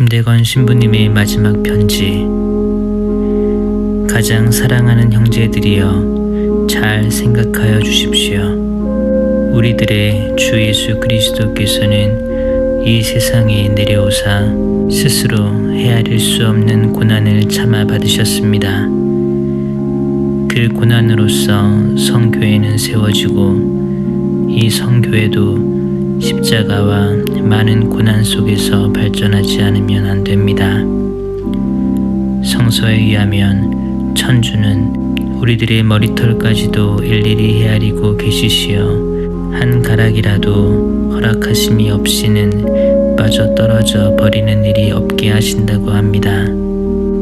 김대건 신부님의 마지막 편지. 가장 사랑하는 형제들이여, 잘 생각하여 주십시오. 우리들의 주 예수 그리스도께서는 이 세상에 내려오사 스스로 헤아릴 수 없는 고난을 참아 받으셨습니다. 그 고난으로서 성교회는 세워지고 이 성교회도 십자가와 많은 고난 속에서 발전하지 않으면 안 됩니다. 성서에 의하면 천주는 우리들의 머리털까지도 일일이 헤아리고 계시시어 한 가락이라도 허락하심이 없이는 빠져 떨어져 버리는 일이 없게 하신다고 합니다.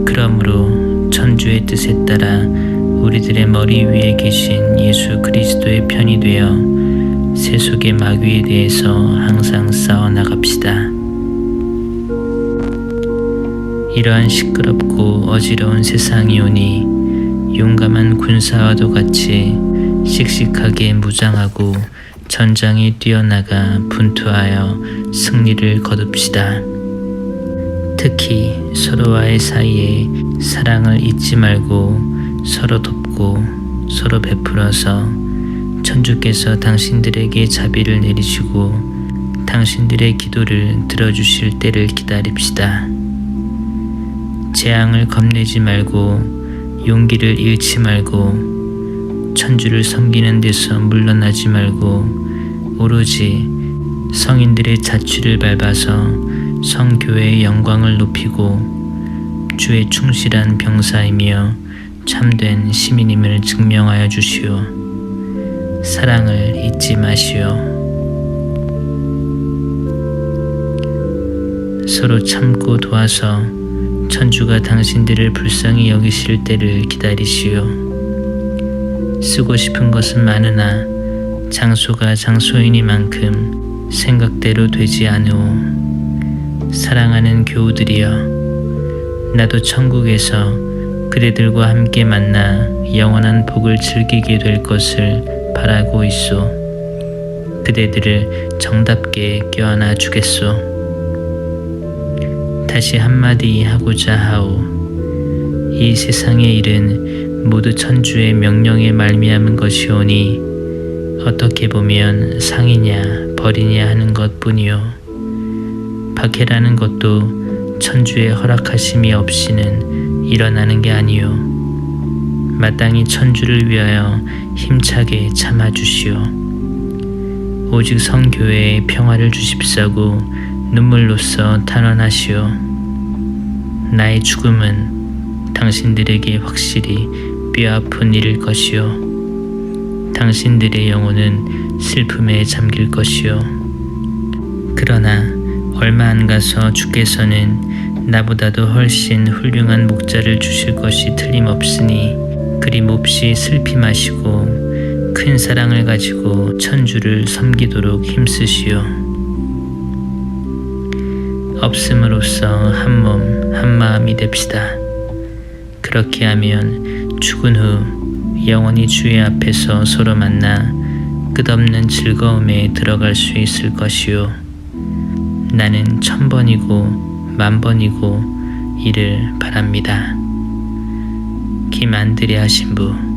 그러므로 천주의 뜻에 따라 우리들의 머리 위에 계신 예수 그리스도의 편이 되어 세속의 마귀에 대해서 항상 싸워 나갑시다. 이러한 시끄럽고 어지러운 세상이 오니 용감한 군사와도 같이 씩씩하게 무장하고 전장에 뛰어나가 분투하여 승리를 거둡시다. 특히 서로와의 사이에 사랑을 잊지 말고 서로 돕고 서로 베풀어서 천주께서 당신들에게 자비를 내리시고 당신들의 기도를 들어주실 때를 기다립시다. 재앙을 겁내지 말고 용기를 잃지 말고 천주를 섬기는 데서 물러나지 말고 오로지 성인들의 자취를 밟아서 성교회의 영광을 높이고 주의 충실한 병사이며 참된 시민임을 증명하여 주시오. 사랑을 잊지 마시오. 서로 참고 도와서 천주가 당신들을 불쌍히 여기실 때를 기다리시오. 쓰고 싶은 것은 많으나 장소가 장소이니만큼 생각대로 되지 않으오. 사랑하는 교우들이여, 나도 천국에서 그대들과 함께 만나 영원한 복을 즐기게 될 것을 바라고 있소. 그대들을 정답게 껴안아 주겠소. 다시 한마디 하고자 하오. 이 세상의 일은 모두 천주의 명령에 말미암은 것이오니 어떻게 보면 상이냐 벌이냐 하는 것뿐이요. 박해라는 것도 천주의 허락하심이 없이는 일어나는 게 아니요. 마땅히 천주를 위하여 힘차게 참아주시오. 오직 성교회에 평화를 주십사고 눈물로써 탄원하시오. 나의 죽음은 당신들에게 확실히 뼈아픈 일일 것이요. 당신들의 영혼은 슬픔에 잠길 것이요. 그러나 얼마 안 가서 주께서는 나보다도 훨씬 훌륭한 목자를 주실 것이 틀림없으니 그리 몹시 슬피 마시고 큰 사랑을 가지고 천주를 섬기도록 힘쓰시오. 없음으로써 한 몸 한 마음이 됩시다. 그렇게 하면 죽은 후 영원히 주의 앞에서 서로 만나 끝없는 즐거움에 들어갈 수 있을 것이요. 나는 천 번이고 만 번이고 이를 바랍니다. 김안드레아 신부